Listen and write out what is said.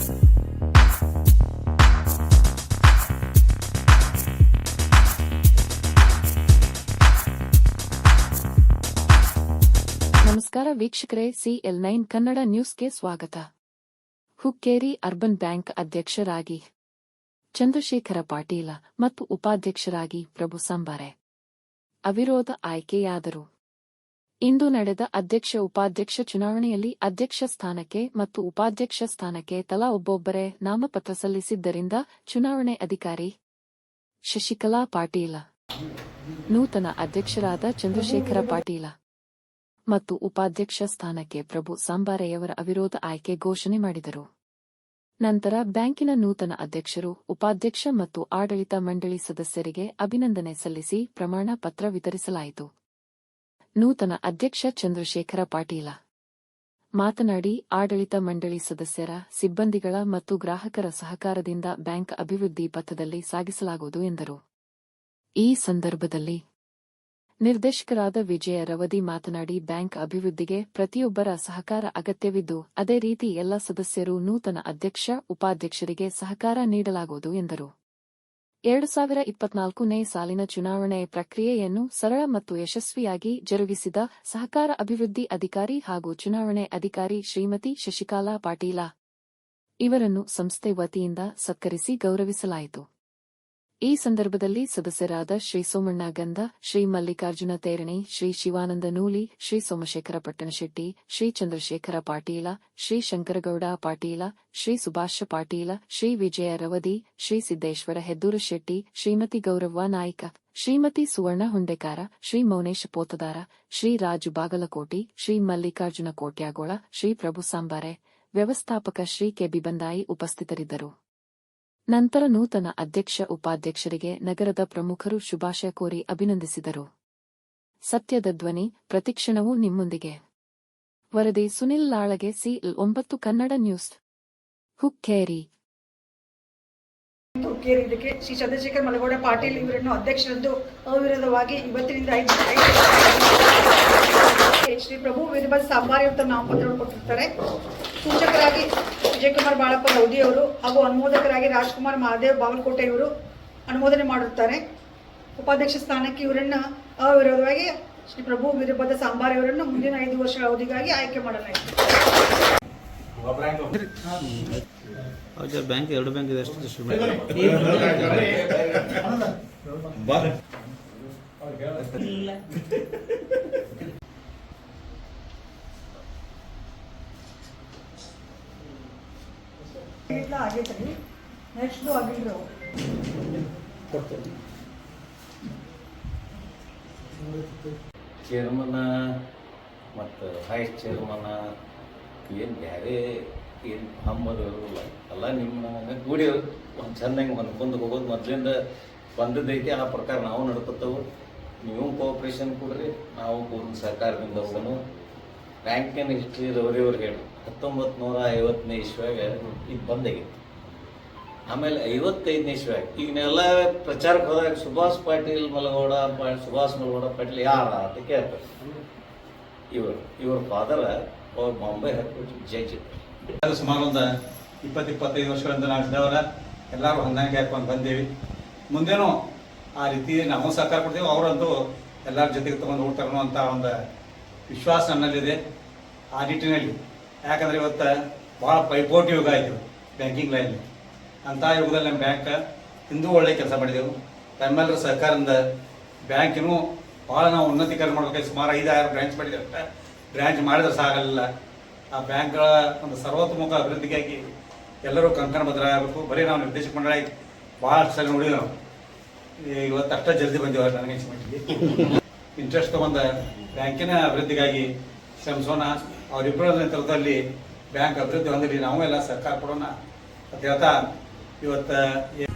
ನಮಸ್ಕಾರ ವೀಕ್ಷಕರೇ CL nine Kannada ನ್ಯೂಸ್ಗೆ ಸ್ವಾಗತ. ಹುಕ್ಕೇರಿ ಅರ್ಬನ್ ಬ್ಯಾಂಕ್ ಅಧ್ಯಕ್ಷರಾಗಿ ಚಂದ್ರಶೇಖರ ಪಾಟೀಲ ಮತ್ತು ಉಪಾಧ್ಯಕ್ಷರಾಗಿ ಪ್ರಭು ಸಂಬಾರೆ. ಅವಿರೋಧ ಆಯ್ಕೆಯಾದರು. ಇಂದು ನಡೆದ ಅಧ್ಯಕ್ಷ ಉಪಾಧ್ಯಕ್ಷ ಚುನಾವಣೆಯಲ್ಲಿ ಅಧ್ಯಕ್ಷ ಸ್ಥಾನಕ್ಕೆ ಮತ್ತು ಉಪಾಧ್ಯಕ್ಷ ಸ್ಥಾನಕ್ಕೆ ತಲಾ ಒಬ್ಬೊಬ್ಬರೇ ನಾಮಪತ್ರ ಸಲ್ಲಿಸಿದ್ದರಿಂದ ಚುನಾವಣೆ ಅಧಿಕಾರಿ ಶಶಿಕಲಾ ಪಾಟೀಲ, ನೂತನ ಅಧ್ಯಕ್ಷರಾದ ಚಂದ್ರಶೇಖರ ಪಾಟೀಲ ಮತ್ತು ಉಪಾಧ್ಯಕ್ಷ ಸ್ಥಾನಕ್ಕೆ ಪ್ರಭು ಸಾಂಬಾರೆಯವರ ಅವಿರೋಧ ಆಯ್ಕೆ ಘೋಷಣೆ ಮಾಡಿದರು. ನಂತರ ಬ್ಯಾಂಕಿನ ನೂತನ ಅಧ್ಯಕ್ಷರು, ಉಪಾಧ್ಯಕ್ಷ ಮತ್ತು ಆಡಳಿತ ಮಂಡಳಿ ಸದಸ್ಯರಿಗೆ ಅಭಿನಂದನೆ ಸಲ್ಲಿಸಿ ಪ್ರಮಾಣ ಪತ್ರ ವಿತರಿಸಲಾಯಿತು. ನೂತನ ಅಧ್ಯಕ್ಷ ಚಂದ್ರಶೇಖರ ಪಾಟೀಲ. ಮಾತನಾಡಿ, ಆಡಳಿತ ಮಂಡಳಿ ಸದಸ್ಯರ, ಸಿಬ್ಬಂದಿಗಳ ಮತ್ತು ಗ್ರಾಹಕರ ಸಹಕಾರದಿಂದ ಬ್ಯಾಂಕ್ ಅಭಿವೃದ್ಧಿ ಪಥದಲ್ಲಿ ಸಾಗಿಸಲಾಗುವುದು ಎಂದರು. ಈ ಸಂದರ್ಭದಲ್ಲಿ ನಿರ್ದೇಶಕರಾದ ವಿಜಯ ರವದಿ ಮಾತನಾಡಿ, ಬ್ಯಾಂಕ್ ಅಭಿವೃದ್ಧಿಗೆ ಪ್ರತಿಯೊಬ್ಬರ ಸಹಕಾರ ಅಗತ್ಯವಿದ್ದು, ಅದೇ ರೀತಿ ಎಲ್ಲ ಸದಸ್ಯರು ನೂತನ ಅಧ್ಯಕ್ಷ, ಉಪಾಧ್ಯಕ್ಷರಿಗೆ ಸಹಕಾರ ನೀಡಲಾಗುವುದು ಎಂದರು. ಎರಡು ಸಾವಿರ ಇಪ್ಪತ್ನಾಲ್ಕನೇ ಸಾಲಿನ ಚುನಾವಣೆ ಪ್ರಕ್ರಿಯೆಯನ್ನು ಸರಳ ಮತ್ತು ಯಶಸ್ವಿಯಾಗಿ ಜರುಗಿಸಿದ ಸಹಕಾರ ಅಭಿವೃದ್ಧಿ ಅಧಿಕಾರಿ ಹಾಗೂ ಚುನಾವಣೆ ಅಧಿಕಾರಿ ಶ್ರೀಮತಿ ಶಶಿಕಲಾ ಪಾಟೀಲ. ಇವರನ್ನು ಸಂಸ್ಥೆ ವತಿಯಿಂದ ಸತ್ಕರಿಸಿ ಗೌರವಿಸಲಾಯಿತು. ಈ ಸಂದರ್ಭದಲ್ಲಿ ಸದಸ್ಯರಾದ ಶ್ರೀ ಸೋಮಣ್ಣ ಗಂಧ, ಶ್ರೀ ಮಲ್ಲಿಕಾರ್ಜುನ ತೇರಣಿ, ಶ್ರೀ ಶಿವಾನಂದ ನೂಲಿ, ಶ್ರೀ ಸೋಮಶೇಖರ ಪಟ್ಟಣಶೆಟ್ಟಿ, ಶ್ರೀ ಚಂದ್ರಶೇಖರ ಪಾಟೀಲ, ಶ್ರೀ ಶಂಕರಗೌಡ ಪಾಟೀಲ, ಶ್ರೀ ಸುಭಾಷ ಪಾಟೀಲ, ಶ್ರೀ ವಿಜಯ ರವದಿ, ಶ್ರೀ ಸಿದ್ದೇಶ್ವರ ಹೆದ್ದೂರು ಶೆಟ್ಟಿ, ಶ್ರೀಮತಿ ಗೌರವ್ವ ನಾಯ್ಕ, ಶ್ರೀಮತಿ ಸುವರ್ಣ ಹುಂಡೆಕಾರ, ಶ್ರೀ ಮೌನೇಶ ಪೋತದಾರ, ಶ್ರೀ ರಾಜು ಬಾಗಲಕೋಟಿ, ಶ್ರೀ ಮಲ್ಲಿಕಾರ್ಜುನ ಕೋಟ್ಯಾಗೋಳ, ಶ್ರೀ ಪ್ರಭು ಸಾಂಬಾರೆ, ವ್ಯವಸ್ಥಾಪಕ ಶ್ರೀ ಕೆಬಿ ಬಂದಾಯಿ ಉಪಸ್ಥಿತರಿದ್ದರು. ನಂತರ ನೂತನ ಅಧ್ಯಕ್ಷ ಉಪಾಧ್ಯಕ್ಷರಿಗೆ ನಗರದ ಪ್ರಮುಖರು ಶುಭಾಶಯ ಕೋರಿ ಅಭಿನಂದಿಸಿದರು. ಸತ್ಯದ ಧ್ವನಿ ಪ್ರತಿಕ್ಷಣವೂ ನಿಮ್ಮೊಂದಿಗೆ. ವರದಿ ಸುನಿಲ್ ಲಾಳಗೆ ಸಿ ಒಂಬತ್ತು ಕನ್ನಡ ನ್ಯೂಸ್. ಹುಕ್ಕೇರಿ. ಹುಕ್ಕೇರಿ ಶ್ರೀ ಚಂದ್ರಶೇಖರ್ ಮಲಗೌಡ ಪಾಟೀಲ್ ಇವರನ್ನು ಅಧ್ಯಕ್ಷರಂದು ಅವಿರೋಧವಾಗಿ ಇವತ್ತಿನಿಂದ ಶ್ರೀ ಪ್ರಭು ವೀರಭದ್ರ ಸಾಂಬಾರಿ ಅಂತ ನಾಮಪತ್ರವನ್ನು ಕೊಟ್ಟಿರ್ತಾರೆ. ಸೂಚಕರಾಗಿ ವಿಜಯಕುಮಾರ್ ಬಾಳಪ್ಪ ಲೌದಿ ಅವರು ಹಾಗೂ ಅನುಮೋದಕರಾಗಿ ರಾಜ್ಕುಮಾರ್ ಮಹಾದೇವ್ ಬಾಗಲಕೋಟೆ ಇವರು ಅನುಮೋದನೆ ಮಾಡಿರುತ್ತಾರೆ ಉಪಾಧ್ಯಕ್ಷ ಸ್ಥಾನಕ್ಕೆ ಇವರನ್ನು ಅವಿರೋಧವಾಗಿ ಶ್ರೀ ಪ್ರಭು ವೀರಭದ್ರ ಸಾಂಬಾರಿ ಅವರನ್ನು ಮುಂದಿನ ಐದು ವರ್ಷಗಳ ಅವಧಿಗಾಗಿ ಆಯ್ಕೆ ಮಾಡಲಾಯಿತು. ಬ್ಯಾಂಕ್ ಎರಡು ಬ್ಯಾಂಕ್ ಇದೆ ಅವು ಚೇರ್ಮನ ಮತ್ತು ವೈಸ್ ಚೇರ್ಮನ ಏನು ಬೇರೆ ಏನು ಹಮ್ಮದು ಇರಲ್ಲ ಎಲ್ಲ ನಿಮ್ಮ ಕೂಡಿ ಒಂದು ಚೆಂದಂಗೆ ಹೊಂದ್ಕೊಂಡು ಹೋಗೋದು ಮೊದಲಿಂದ ಬಂದದ್ದೈತಿ, ಆ ಪ್ರಕಾರ ನಾವು ನಡ್ಕೊತೇವೆ. ನೀವು ಕೋಆಪ್ರೇಷನ್ ಕೊಡ್ರಿ, ನಾವು ಸರ್ಕಾರದಿಂದ ಹೋಗೋಣ. ಬ್ಯಾಂಕಿನ ಹಿಸ್ಟ್ರಿ ರವರಿಯವ್ರಿಗೆ ಹೇಳಿ ಹತ್ತೊಂಬತ್ತು ನೂರ ಐವತ್ತನೇ ಇಸ್ವ್ಯಾಗ ಇದು ಬಂದಾಗಿತ್ತು. ಆಮೇಲೆ ಐವತ್ತೈದನೇ ಇಸ್ವ್ಯಾಗ ಈಗಿನೆಲ್ಲ ಪ್ರಚಾರಕ್ಕೆ ಹೋದಾಗ ಸುಭಾಷ್ ಪಾಟೀಲ್ ಮಲಗೌಡ ಸುಭಾಷ್ ಮಲಗೌಡ ಪಾಟೀಲ್ ಯಾರ ಅಂತ ಕೇಳ್ತಾರೆ. ಇವರು, ಇವ್ರ ಫಾದರ್ ಅವ್ರು ಬಾಂಬೆ ಹಾಕ್ಬಿಟ್ಟು ಜಡ್ಜ್ ಸುಮಾರು ಒಂದು ಇಪ್ಪತ್ತು ಇಪ್ಪತ್ತೈದು ವರ್ಷಗಳಿಂದ ನಾವು ಇದ್ದವರ ಎಲ್ಲರೂ ಹೊಂದಾಣಿಕೆ ಹಾಕೊಂಡು ಬಂದೇವಿ. ಮುಂದೇನು ಆ ರೀತಿ ನಾವು ಸಹಕಾರ ಕೊಡ್ತೀವಿ, ಅವರಂತೂ ಎಲ್ಲರ ಜೊತೆಗೆ ತಗೊಂಡು ಹೋಗ್ತಾರೆ ಅಂತ ಒಂದು ವಿಶ್ವಾಸ ನನ್ನಲ್ಲಿದೆ. ಆ ನಿಟ್ಟಿನಲ್ಲಿ. ಯಾಕಂದರೆ ಇವತ್ತು ಭಾಳ ಪೈಪೋಟಿ ಯುಗ ಆಯಿತು ಬ್ಯಾಂಕಿಂಗ್ ಲೈನ್. ಅಂಥ ಯುಗದಲ್ಲಿ ನಮ್ಮ ಬ್ಯಾಂಕ್ ಇಂದೂ ಒಳ್ಳೆ ಕೆಲಸ ಮಾಡಿದೆವು. ತಮ್ಮೆಲ್ಲರ ಸರ್ಕಾರದಿಂದ ಬ್ಯಾಂಕಿನೂ ಭಾಳ ನಾವು ಉನ್ನತೀಕರಣ ಮಾಡಬೇಕು ಸುಮಾರು ಐದು ಆರು ಬ್ರಾಂಚ್ ಮಾಡಿದೆ ಬ್ರ್ಯಾಂಚ್ ಮಾಡಿದ್ರೆ ಸಾಗಲಿಲ್ಲ. ಆ ಬ್ಯಾಂಕ್ಗಳ ಒಂದು ಸರ್ವತೋಮುಖ ಅಭಿವೃದ್ಧಿಗಾಗಿ ಎಲ್ಲರೂ ಕಂಕಣ ಬದ್ಧರಾಗಬೇಕು ಬರೀ ನಾವು ನಿರ್ದೇಶಕ ಮಂಡಳ ಭಾಳ ಸಲ ನೋಡಿದ್ವಿ ನಾವು. ಇವತ್ತು ಅಷ್ಟೇ ಜಲ್ದಿ ಬಂದೇವ ನನಗೆ ಇಂಟ್ರೆಸ್ಟ್ ತಗೊಂಡ ಬ್ಯಾಂಕಿನ ಅಭಿವೃದ್ಧಿಗಾಗಿ ಶ್ರಮಿಸೋಣ ಅವರಿಬ್ಬರ ನೇತೃತ್ವದಲ್ಲಿ ಬ್ಯಾಂಕ್ ಅಭಿವೃದ್ಧಿ ಹೊಂದಲಿ ನಾವು ಎಲ್ಲ ಸರ್ಕಾರ ಕೊಡೋಣ ಅಂತ ಹೇಳ್ತಾ ಇವತ್ತು